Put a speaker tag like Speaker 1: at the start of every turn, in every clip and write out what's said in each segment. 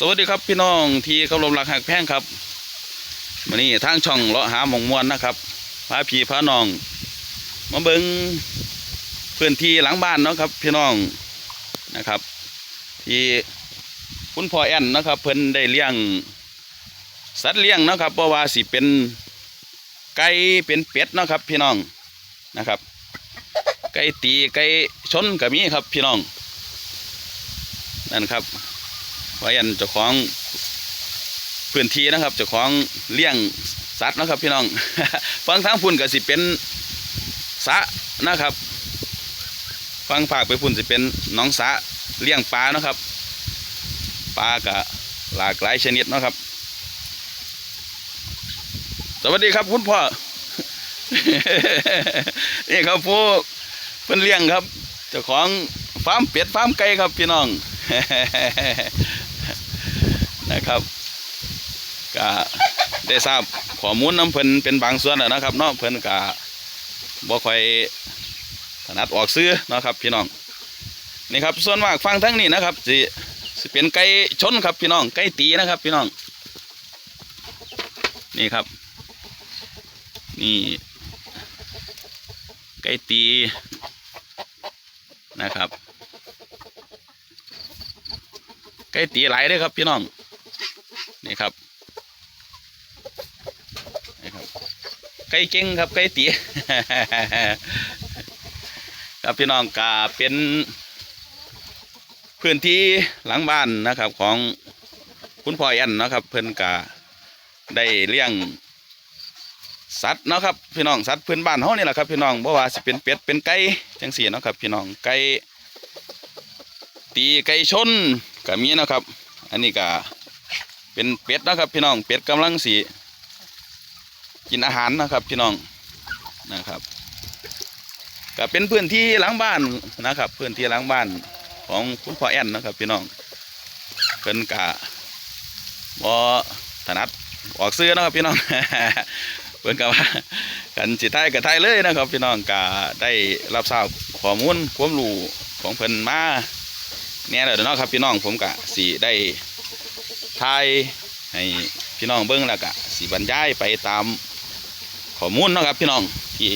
Speaker 1: สวัสดีครับพี่น้องที่เคารพรักหักแพงครับวันนี้ทางช่องเลาะหาหมองมวนนะครับพาพี่พาน้อง มาเบิงพื้นที่หลังบ้านเนาะครับ พี่น้องนะครับ ที่คุณพ่อแอนนะครับเพิ่นได้เลี้ยง สัตว์เลี้ยงเนาะครับเพราะว่าสิเป็นไก่เป็นเป็ดเนาะครับ พี่น้องนะครับ ไก่ตีไก่ชนก็มีครับพี่น้องนั่นครับ พยันเจ้าของพื้นที่นะครับเจ้าของเลี้ยงสัตว์นะครับพี่น้องฟังทางพุ่นก็สิเป็นสะนะครับ ฟังภาคไปพุ่นสิเป็นน้องสะเลี้ยงปลานะครับปลากะหลากหลายชนิดนะครับ สวัสดีครับคุณพ่อนี่ครับผู้เพิ่นเลี้ยงครับเจ้าของฟาร์มเป็ดฟาร์มไก่ครับพี่น้อง นะครับก็ได้ทราบข้อมูลน้ำเพิ่นเป็นบางส่วนแล้วนะครับเนาะเพิ่นก็บ่ค่อยถนัดออกซื้อนะครับ พี่น้องนี่ครับส่วนมากฟังทั้งนี้นะครับสิสิเป็นไก่ชนครับพี่น้องไก่ตีนะครับ พี่น้องนี่ครับ นี่ไก่ตีนะครับไก่ตีหลายเลยครับพี่น้อง นี่ครับนี่ครับ ไก่เก่งครับไก่ตีครับพี่น้องกาเป็น พื้นที่หลังบ้านนะครับ ของคุณพ่อแอนนะครับ เพิ่นกาได้เลี้ยงสัตว์นะครับ พี่น้องสัตว์พื้นบ้านเฮานี่แหละครับ พี่น้องบ่ว่าสิเป็นเป็ดเป็นไก่จังซี่นะครับ พี่น้องไก่ตีไก่ชนก็มีนะครับ อันนี้ก็เป็นเป็ดนะครับ พี่น้องเป็ดกำลังสิ กินอาหารนะครับพี่น้องนะครับก็เป็นพื้นที่หลังบ้านนะครับ พื้นที่หลังบ้านของคุณพ่อแอนนะครับ พี่น้องเพิ่นกะบ่ถนัดออกซื้อนะครับพี่น้องเพิ่นก็ว่ากันสิไทยกับไทยเลยนะครับ พี่น้องก็ได้รับทราบข้อมูลความรู้ของเพิ่นมาเนี่ยแหละเนะครับพี่น้องผมก็สิได้ทายให้พี่น้องเบิ่งแล้วก็สิบรรยายไปตาม ข้อมูลเนาะครับพี่น้องที่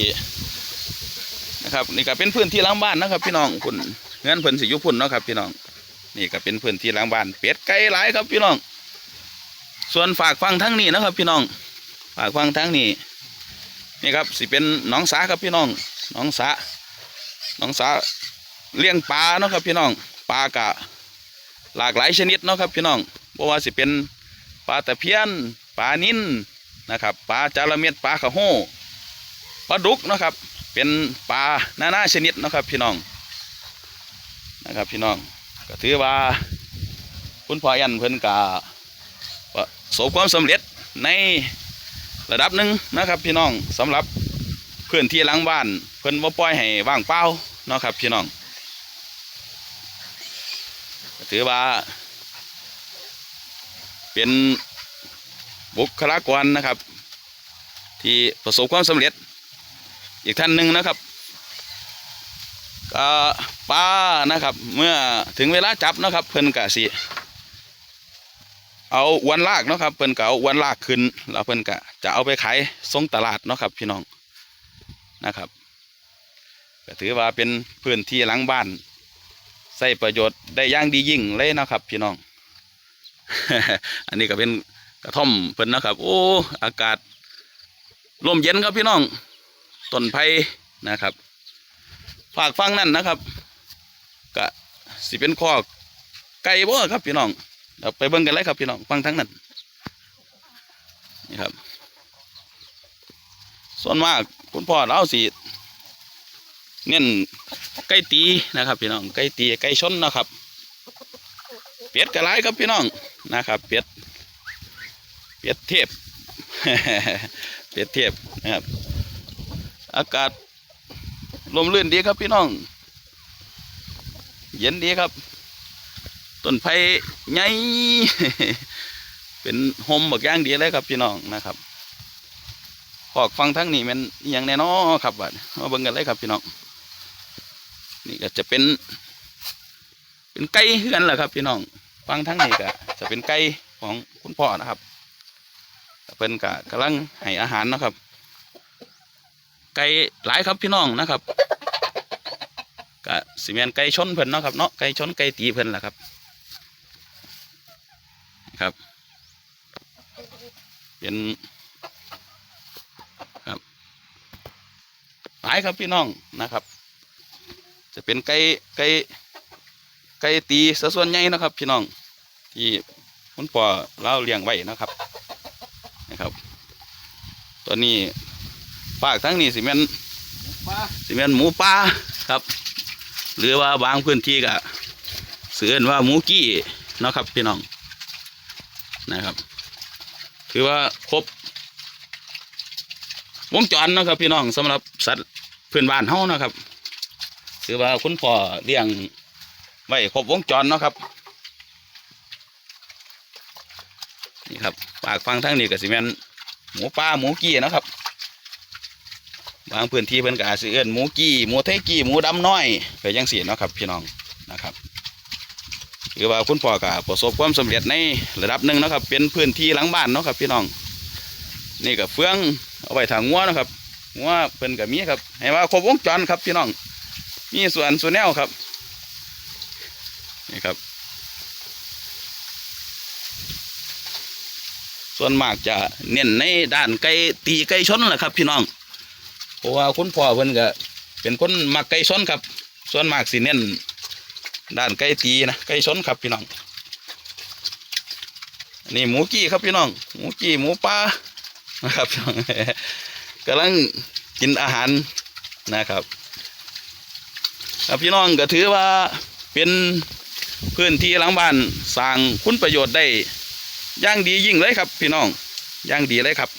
Speaker 1: นะครับนี่ก็เป็นพื้นที่หลังบ้านนะครับ พี่น้องคุณเงินเพิ่นสิยู่พุ่นเนาะครับ พี่น้องนี่ก็เป็นพื้นที่หลังบ้านเป็ดไก่หลายครับพี่น้อง ส่วนฝากฟังทั้งนี้นะครับ พี่น้องฝากฟังทั้งนี้นี่ครับสิเป็นหนองสาครับพี่น้องหนองสาหนองสาเลี้ยงปลาเนาะครับพี่น้องปลากะหลากหลายชนิดเนาะครับพี่น้องเพราะว่าสิเป็นปลาตะเพียนปลานิ่น นะครับปลาจาระเม็ดปลาขะโห้ปลาดุกนะครับ เป็นปลาหน้าหน้าชนิดนะครับพี่น้องนะครับพี่น้องก็ถือว่าคุณพ่อยันเพิ่นกะประสบความสำเร็จในระดับหนึ่งนะครับพี่น้องสำหรับเพื้นที่หลังบ้าน เพิ่นว่าปล่อยให้ว่างเปล่านะครับพี่น้องถือว่าเป็น บุคลากรนะครับ ที่ประสบความสำเร็จ อีกท่านหนึ่งนะครับปลานะครับ เมื่อถึงเวลาจับนะครับ เพิ่นกะสิเอาอวนลากนะครับ เพิ่นก็เอาอวนลากขึ้นแล้วเพิ่นก็จะเอาไปขายส่งตลาดเนาะครับพี่น้องนะครับก็ถือว่าเป็นพื้นที่หลังบ้านใช้ประโยชน์ได้อย่างดียิ่งเลยนะครับ พี่น้อง อันนี้ก็เป็น กระท่อมเพิ่นนะครับ โอ้อากาศลมเย็นครับพี่น้องต้นไผ่นะครับฝากฟังนั่นนะครับก็สิเป็นข้อกไก่บ่ครับพี่น้องเดี๋ยวไปเบิ่งกันเลยครับพี่น้องฟังทั้งนั้นนี่ครับ ส่วนมากคุณพ่อเราสิเน้นไก่ตีนะครับ พี่น้องไก่ตีไก่ชนนะครับ เป็ดกระไรครับพี่น้องนะครับ เป็ด เป็ดเทพเป็ดเทพนะครับ อากาศลมลื่นดีครับพี่น้อง เย็นดีครับ ต้นไผ่ใหญ่เป็นโฮมบักย่างดีเลยครับพี่น้องนะครับขอกฟังทั้งนี้มันอย่างแน่นอครับบัดมาเบิ่งกันเลยครับพี่น้อง นี่ก็จะเป็น เป็นไก่เฮือนแหละครับ พี่น้องฟังทั้งนี้ก็จะเป็นไก่ของคุณพ่อนะครับ เพิ่นกะกำลังให้อาหารนะครับ ไก่หลายครับพี่น้องนะครับกะสิเมียนไก่ชนเพิ่นเนาะครับเนาะไก่ชนไก่ตีเพิ่นแหละครับ ครับเป็นครับหลายครับพี่น้องนะครับ จะเป็นไก่ไก่ไก่ตีซะส่วนใหญ่นะครับ พี่น้องที่คุณพ่อเล่าเลี้ยงไว้นะครับ ตัวนี้ฝากทั้งนี้สิแม่น
Speaker 2: ปลา
Speaker 1: สิแม่นหมูป่าครับ หรือว่าบางพื้นที่ก็เสือนว่าหมูกี้เนาะครับพี่น้องนะครับ คือว่าครบวงจรเนาะครับพี่น้องสำหรับสัตว์เพื่อนบ้านเฮานะครับคือว่าคุณพ่อเลี้ยงไว้ครบวงจรเนาะครับนี่ครับปากฟังทั้งนี้ก็สิแม่น หมูป่าหมูกี้นะครับ บางพื้นที่เพิ่นก็อาจสิเอิ้นหมูกี้หมูเทกี้หมูดำน้อยไปจังซี่เนาะครับพี่น้องนะครับคือว่าคุณพ่อก็ประสบความสำเร็จในระดับหนึ่งนะครับ เป็นพื้นที่หลังบ้านเนาะครับ พี่น้อง นี่ก็เฟืองเอาไว้ทางงัวนะครับงัวเพิ่นก็มีครับให้ว่าครบวงจรครับพี่น้อง มีส่วนส่วนแนวครับนี่ครับ ส่วนมากจะเน้นในด้านไก่ตีไก่ชนแหละครับ พี่น้องเพราะว่าคุณพ่อเพิ่นก็เป็นคนมักไก่ชนครับ ส่วนมากสิเน้นด้านไก่ตีนะไก่ชนครับพี่น้องนี่หมูกี้ครับพี่น้อง หมูกี้หมูป่านะครับพี่น้องกำลังกินอาหารนะครับครับพี่น้องก็ถือว่าเป็นพื้นที่หลังบ้านสร้างคุณประโยชน์ได้ ย่างดียิ่งเลยครับ พี่น้องย่างดีเลยครับ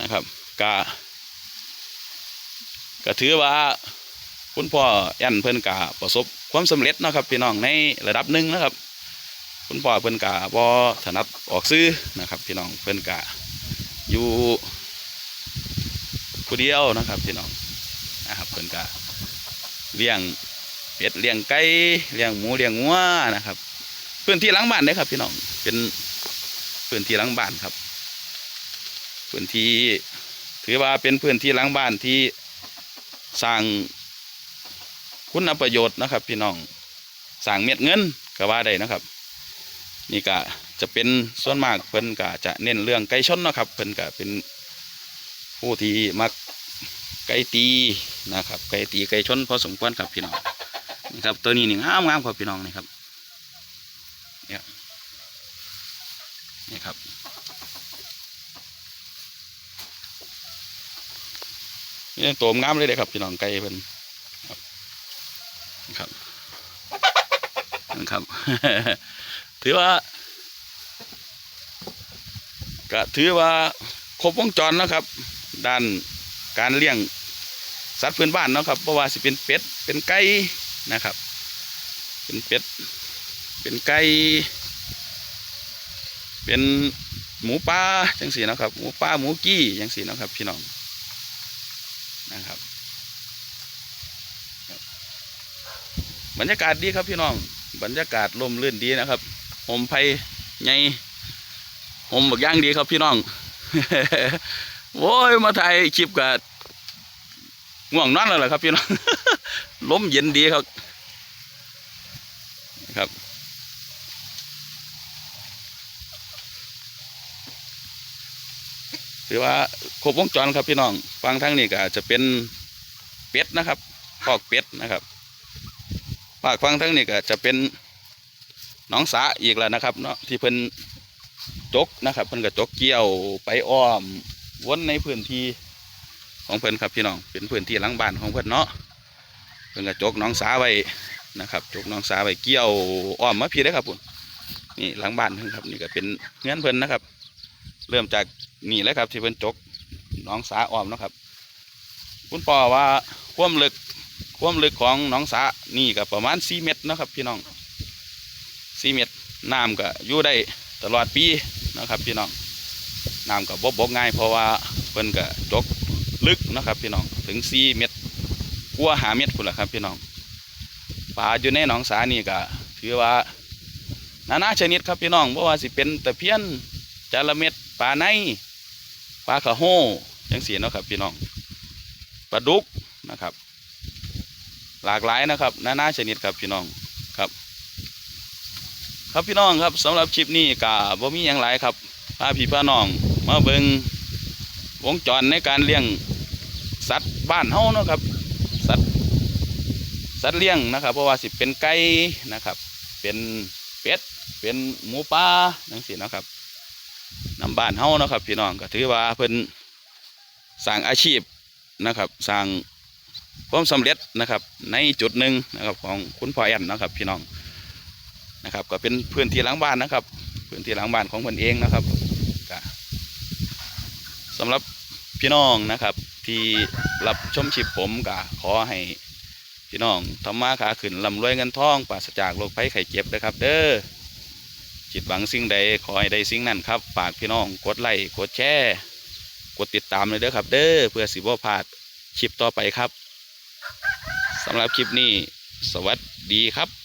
Speaker 1: นะครับกะก็ถือว่าคุณพ่อแอนเพิ่นกะประสบความสำเร็จนะครับ พี่น้องในระดับหนึ่งนะครับ คุณพ่อเพิ่นกะบ่ถนัดออกซื้อนะครับ พี่น้องเพิ่นกะอยู่ผู้เดียวนะครับ พี่น้องนะครับเพิ่นกะเลี้ยงเป็ดเลี้ยงไก่เลี้ยงหมูเลี้ยงงัวนะครับ พื้นที่หลังบ้านเด้อครับ พี่น้องเป็นพื้นที่หลังบ้านครับ พื้นที่ถือว่าเป็นพื้นที่หลังบ้านที่สร้างคุณประโยชน์นะครับ พี่น้องสร้างเม็ดเงินก็ว่าได้นะครับ นี่ก็จะเป็นส่วนมากเพิ่นก็จะเน้นเรื่องไก่ชนนะครับ เพิ่นก็เป็นผู้ที่มักไก่ตีนะครับ ไก่ตีไก่ชนพอสมควรครับพี่น้องนี่ครับตัวนี้นี่งามงามครับพี่น้องนี่ครับเนี่ย นี่ครับ นี่ตัวงามเลยเลยครับพี่น้องไก่เพิ่นครับครับนะครับ ถือว่าก็ถือว่าครบวงจรนะครับ ด้านการเลี้ยงสัตว์พื้นบ้านเนาะครับเพราะว่าสิเป็นเป็ดเป็นไก่นะครับ เป็นเป็ดเป็นไก่ เป็นหมูป่าจังสีนะครับ หมูป่าหมูกี้จังสีนะครับ พี่น้องนะครับ บรรยากาศดีครับพี่น้อง บรรยากาศลมลื่นดีนะครับหมไผ่ใหญ่หมบักย่างดีครับพี่น้องโว้ยมาถ่ายคลิปกับง่วงนอนแล้วเหรอครับพี่น้องลมเย็นดีครับครับ ถือว่าครบวงจรครับพี่น้องฟังทั้งนี้ก็จะเป็นเป็ดนะครับคอกเป็ดนะครับภาคฟังทั้งนี้ก็จะเป็นน้องสาอีกแล้วนะครับเนาะที่เพิ่นจกนะครับ เพิ่นก็จกเกี่ยวไปอ้อมวนในพื้นที่ของเพิ่นครับพี่น้องเป็นพื้นที่หลังบ้านของเพิ่นเนาะเพิ่นก็จกน้องสาไว้นะครับจกน้องสาไว้เกี่ยวอ้อมมาพี่ได้ครับพุ่นนี่หลังบ้านเพิ่นครับนี่ก็เป็นเงื่อนเพิ่นนะครับ เริ่มจากนี่เลยครับ ที่เป็นจกน้องสาอ้อมนะครับ คุณพ่อว่าความลึกความลึกของน้องสานี่ก็ประมาณ4เมตรนะครับ พี่น้อง4เมตรน้ำก็อยู่ได้ตลอดปีนะครับ พี่น้องน้ำก็บบบบง่าย เพราะว่าเพิ่นก็จกลึกนะครับ พี่น้องถึง4เมตรกว่าหาเมตรพุ่นละครับ พี่น้องปลาอยู่ในหนองสานี่ก็ถือว่านานาชนิดครับพี่น้องเพราะว่าสิเป็นตะเพียนจระเม็ด ปลาในปลาขะโห่จังเสียเนาะครับพี่น้องปลาดุกนะครับ หลากหลายนะครับนานาชนิดครับพี่น้องครับ ครับพี่น้องครับสำหรับคลิปนี้ก็บ่มีอย่างไรครับพาพี่พาน้อง มาเบิงวงจรในการเลี้ยงสัตว์บ้านเฮาเนาะครับสัตว์สัตว์เลี้ยงนะครับ เพราะว่าสิเป็นไก่นะครับ เป็นเป็ดเป็นหมูป่าจังซี่เนาะครับ นำบ้านเฮานะครับ พี่น้องก็ถือว่าเพิ่นสร้างอาชีพนะครับสร้างความสำเร็จนะครับ ในจุดหนึ่งนะครับของคุณพ่อแอนนะครับ พี่น้องนะครับ ก็เป็นพื้นที่หลังบ้านนะครับ พื้นที่หลังบ้านของเพิ่นเองนะครับก็สำหรับพี่น้องนะครับ ที่รับชมชิปผมก็ขอให้พี่น้องทำมาค้าขึ้นลำรวยเงินทองปราศจากโรคภัยไข้เจ็บนะครับ เด้อ จิตหวังสิ่งใดขอให้ได้สิ่งนั้นครับฝากพี่น้องกดไลค์กดแชร์กดติดตามเลยเด้อครับ เด้อเพื่อสิบ่พลาดคลิปต่อไปครับสำหรับคลิปนี้ สวัสดีครับ